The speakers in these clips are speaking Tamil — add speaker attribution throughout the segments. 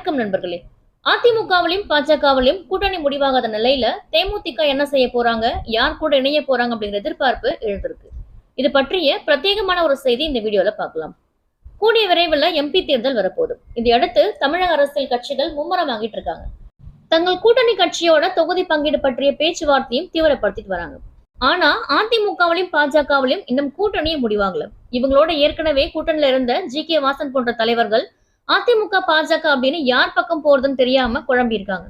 Speaker 1: வணக்கம் நண்பர்களே. அதிமுகவிலையும் பாஜகவிலையும் கூட்டணி முடிவாகாத நிலையில தேமுதிக என்ன செய்ய போறாங்க? யார் கூட இணைய போறாங்க அப்படிங்கிற எதிர்பார்ப்பு எழுந்திருக்கு. இது பற்றிய பிரத்யேகமான ஒரு செய்தி இந்த வீடியோல பார்க்கலாம். கூடிய விரைவில் எம்பி தேர்தல் வரப்போகுது. இதையடுத்து தமிழக அரசியல் கட்சிகள் மும்முரம் வாங்கிட்டு இருக்காங்க. தங்கள் கூட்டணி கட்சியோட தொகுதி பங்கீடு பற்றிய பேச்சுவார்த்தையும் தீவிரப்படுத்திட்டு வராங்க. ஆனா அதிமுகவிலையும் பாஜகவிலையும் இன்னும் கூட்டணியும் முடிவாங்கல இவங்களோட ஏற்கனவே கூட்டணியில இருந்த ஜி கே வாசன் போன்ற தலைவர்கள் அதிமுக பாஜக அப்படின்னு யார் பக்கம் போறதுன்னு தெரியாம குழம்பி இருக்காங்க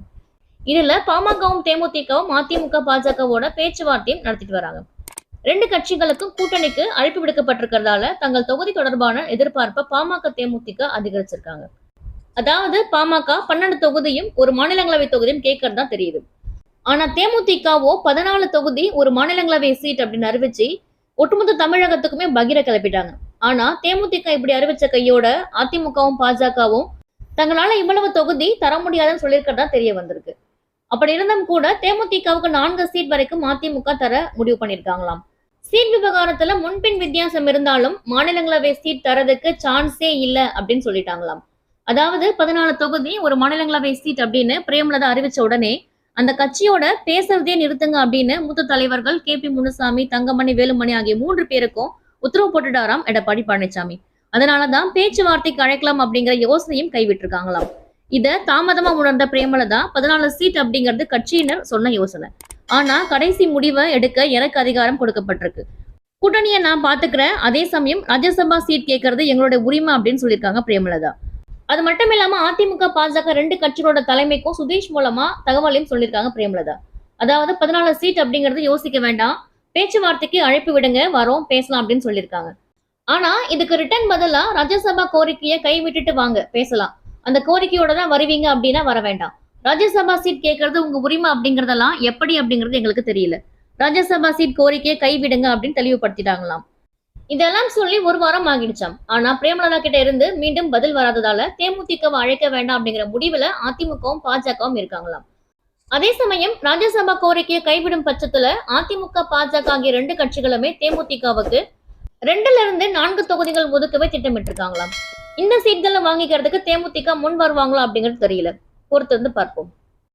Speaker 1: இதுல பாமகவும் தேமுதிகவும் அதிமுக பாஜகவோட பேச்சுவார்த்தையும் நடத்திட்டு வராங்க. ரெண்டு கட்சிகளுக்கும் கூட்டணிக்கு அழைப்பு விடுக்கப்பட்டிருக்கிறதால தங்கள் தொகுதி தொடர்பான எதிர்பார்ப்பை பாமக தேமுதிக அதிகரிச்சிருக்காங்க. அதாவது பாமக பன்னெண்டு தொகுதியும் ஒரு மாநிலங்களவை தொகுதியும் கேட்கறதா தெரியுது. ஆனா தேமுதிகவோ பதினாலு தொகுதி ஒரு மாநிலங்களவை சீட் அப்படின்னு அறிவிச்சு ஒட்டுமொத்த தமிழகத்துக்குமே பகிர கிளப்பிட்டாங்க. ஆனா தேமுதிக இப்படி அறிவிச்ச கையோட அதிமுகவும் பாஜகவும் தங்களால இவ்வளவு தொகுதி தர முடியாதுன்னு சொல்லியிருக்கிறதா தெரிய வந்திருக்கு. அப்படி இருந்தும் கூட தேமுதிகவுக்கு நான்கு சீட் வரைக்கும் அதிமுக தர முடிவு பண்ணிருக்காங்களாம் சீட் விவகாரத்துல முன்பின் வித்தியாசம் இருந்தாலும் மாநிலங்களவை சீட் தரதுக்கு சான்ஸே இல்ல அப்படின்னு சொல்லிட்டாங்களாம். அதாவது பதினாலு தொகுதி ஒரு மாநிலங்களவை சீட் அப்படின்னு பிரேமலதா அறிவிச்ச உடனே அந்த கட்சியோட பேசுறதே நிறுத்துங்க அப்படின்னு மூத்த தலைவர்கள் கே பி முனுசாமி தங்கமணி வேலுமணி ஆகிய மூன்று பேருக்கும் உத்தரவு போட்டுட்டாராம் எடப்பாடி பழனிசாமி. அதனாலதான் பேச்சுவார்த்தைக்கு அழைக்கலாம் அப்படிங்கிற யோசனையும் கைவிட்டிருக்காங்களாம். இத தாமதமா உணர்ந்த பிரேமலதா பதினாலு சீட் அப்படிங்கிறது கட்சியினர் சொன்ன யோசனை. ஆனா கடைசி முடிவை எடுக்க எனக்கு அதிகாரம் கொடுக்கப்பட்டிருக்கு. கூட்டணியை நான் பாத்துக்கிறேன் அதே சமயம் ராஜ்யசபா சீட் கேட்கறது எங்களுடைய உரிமை அப்படின்னு சொல்லியிருக்காங்க பிரேமலதா. அது மட்டும் இல்லாம அதிமுக பாஜக ரெண்டு கட்சிகளோட தலைமைக்கும் சுதேஷ் மூலமா தகவலையும் சொல்லியிருக்காங்க பிரேமலதா. அதாவது பதினாலு சீட் அப்படிங்கறது யோசிக்க வேண்டாம். பேச்சுவார்த்தைக்கு அழைப்பு விடுங்க வரோம் பேசலாம் அப்படின்னு சொல்லியிருக்காங்க. ஆனா இதுக்கு ரிட்டர்ன் பதிலா ராஜ்யசபா கோரிக்கையை கை விட்டுட்டு வாங்க பேசலாம். அந்த கோரிக்கையோட தான் வருவீங்க அப்படின்னா வர வேண்டாம். ராஜ்யசபா சீட் கேட்கறது உங்க உரிமை அப்படிங்கறதெல்லாம் எப்படி அப்படிங்கிறது எங்களுக்கு தெரியல. ராஜ்யசபா சீட் கோரிக்கையை கைவிடுங்க அப்படின்னு தெளிவுபடுத்திட்டாங்களாம். இதெல்லாம் சொல்லி ஒரு வாரம் ஆகிடுச்சாம். ஆனா பிரேமலதா கிட்ட இருந்து மீண்டும் பதில் வராததால தேமுதிகவை அழைக்க வேண்டாம் அப்படிங்கிற முடிவுல அதிமுகவும் பாஜகவும் இருக்காங்களாம். அதே சமயம் ராஜ்யசபா கோரிக்கையை கைவிடும் பட்சத்துல அதிமுக பாஜக ஆகிய ரெண்டு கட்சிகளுமே தேமுதிகவுக்கு ரெண்டுல இருந்து நான்கு தொகுதிகள் ஒதுக்கவே திட்டமிட்டிருக்காங்களாம். இந்த சீட்களை வாங்கிக்கிறதுக்கு தேமுதிக முன் வருவாங்களா அப்படிங்கிறது தெரியல. பொறுத்து வந்து பார்ப்போம்.